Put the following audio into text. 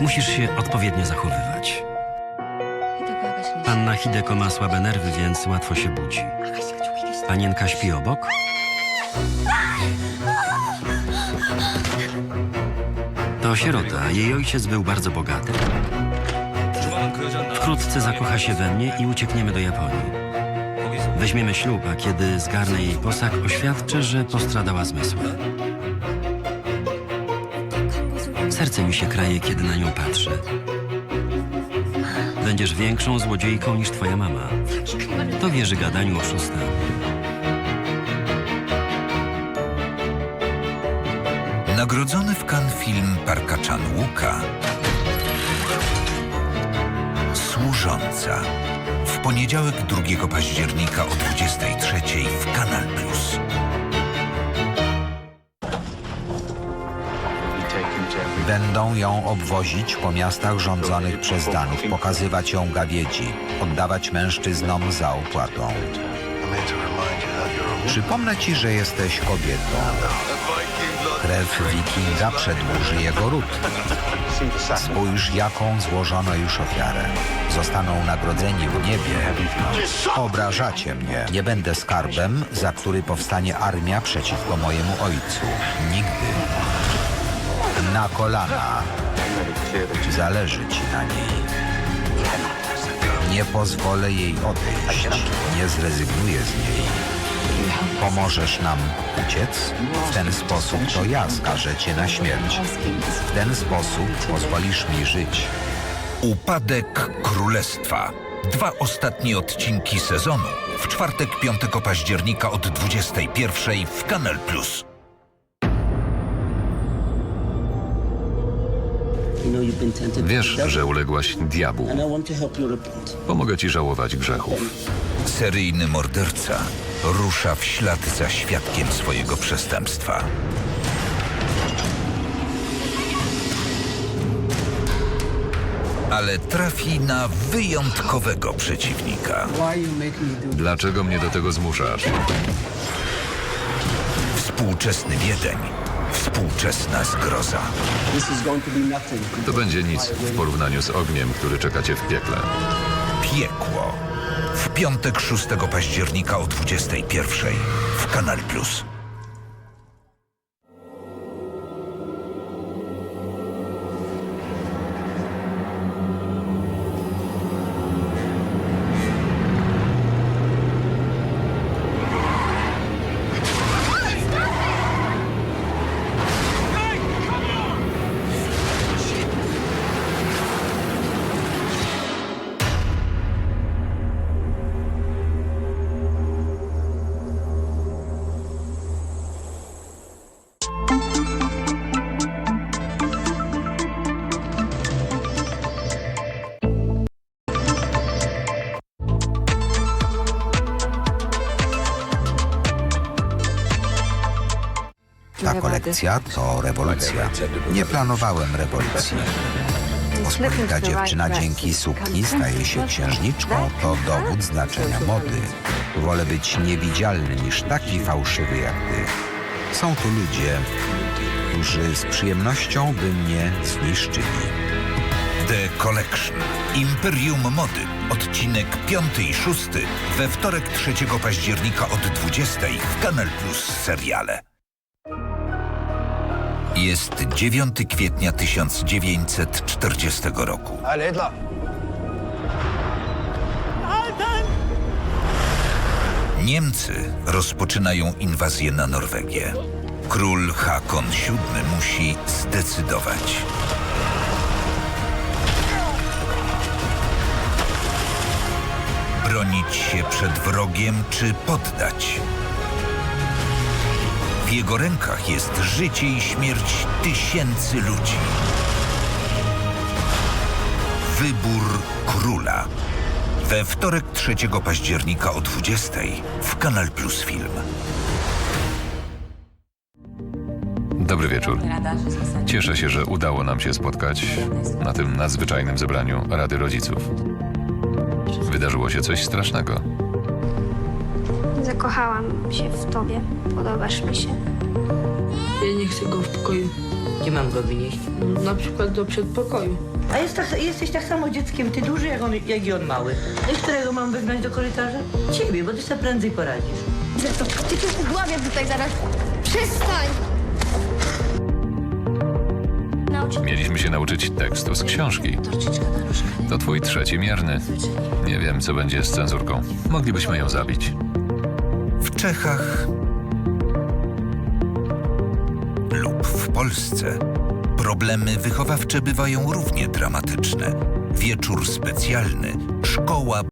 Musisz się odpowiednio zachowywać. Panna Hideko ma słabe nerwy, więc łatwo się budzi. Panienka śpi obok? To sierota. Jej ojciec był bardzo bogaty. Wkrótce zakocha się we mnie i uciekniemy do Japonii. Weźmiemy ślub, a kiedy zgarnę jej posag, oświadczę, że postradała zmysły. Serce mi się kraje, kiedy na nią patrzę. Będziesz większą złodziejką niż twoja mama. To wierzy gadaniu oszusta. Nagrodzony w Cannes film Parka Chan-wooka Służąca w poniedziałek 2 października o 23 w Kanal Plus. Będą ją obwozić po miastach rządzonych przez Danów, pokazywać ją gawiedzi, oddawać mężczyznom za opłatą. Przypomnę ci, że jesteś kobietą. Krew wikinga przedłuży jego ród. Spójrz, jaką złożono już ofiarę. Zostaną nagrodzeni w niebie. Obrażacie mnie. Nie będę skarbem, za który powstanie armia przeciwko mojemu ojcu. Nigdy. Na kolana. Zależy ci na niej. Nie pozwolę jej odejść. Nie zrezygnuję z niej. Pomożesz nam uciec? W ten sposób to ja skażę cię na śmierć. W ten sposób pozwolisz mi żyć. Upadek Królestwa. Dwa ostatnie odcinki sezonu. W czwartek 5 października od 21 w Kanal Plus. Wiesz, że uległaś diabłu. Pomogę ci żałować grzechów. Seryjny morderca rusza w ślad za świadkiem swojego przestępstwa. Ale trafi na wyjątkowego przeciwnika. Dlaczego mnie do tego zmuszasz? Współczesny Wiedeń. Współczesna zgroza. To będzie nic w porównaniu z ogniem, który czeka cię w piekle. Piekło. W piątek 6 października o 21 w Kanal Plus. Ta kolekcja to rewolucja. Nie planowałem rewolucji. Pospolita dziewczyna dzięki sukni staje się księżniczką, to dowód znaczenia mody. Wolę być niewidzialny niż taki fałszywy jak ty. Są tu ludzie, którzy z przyjemnością by mnie zniszczyli. The Collection. Imperium Mody. Odcinek 5 i 6 we wtorek 3 października od 20 w Kanal Plus seriale. Jest 9 kwietnia 1940 roku. Niemcy rozpoczynają inwazję na Norwegię. Król Hakon VII musi zdecydować. Bronić się przed wrogiem czy poddać? Jego rękach jest życie i śmierć tysięcy ludzi. Wybór króla. We wtorek 3 października o 20 w Kanal Plus Film. Dobry wieczór. Cieszę się, że udało nam się spotkać na tym nadzwyczajnym zebraniu Rady Rodziców. Wydarzyło się coś strasznego. Zakochałam się w tobie. Podobasz mi się. Ja nie chcę go w pokoju. Gdzie mam go wynieść? Na przykład do przedpokoju. A jest tak, jesteś tak samo dzieckiem, ty duży, jak, on, jak i on mały. No i którego mam wygnać do korytarza? Ciebie, bo ty sobie prędzej poradzisz. To ty cię ugławię tutaj zaraz. Przestań! Mieliśmy się nauczyć tekstu z książki. To twój trzeci mierny. Nie wiem, co będzie z cenzurką. Moglibyśmy ją zabić. Czechach lub w Polsce problemy wychowawcze bywają równie dramatyczne. Wieczór specjalny, szkoła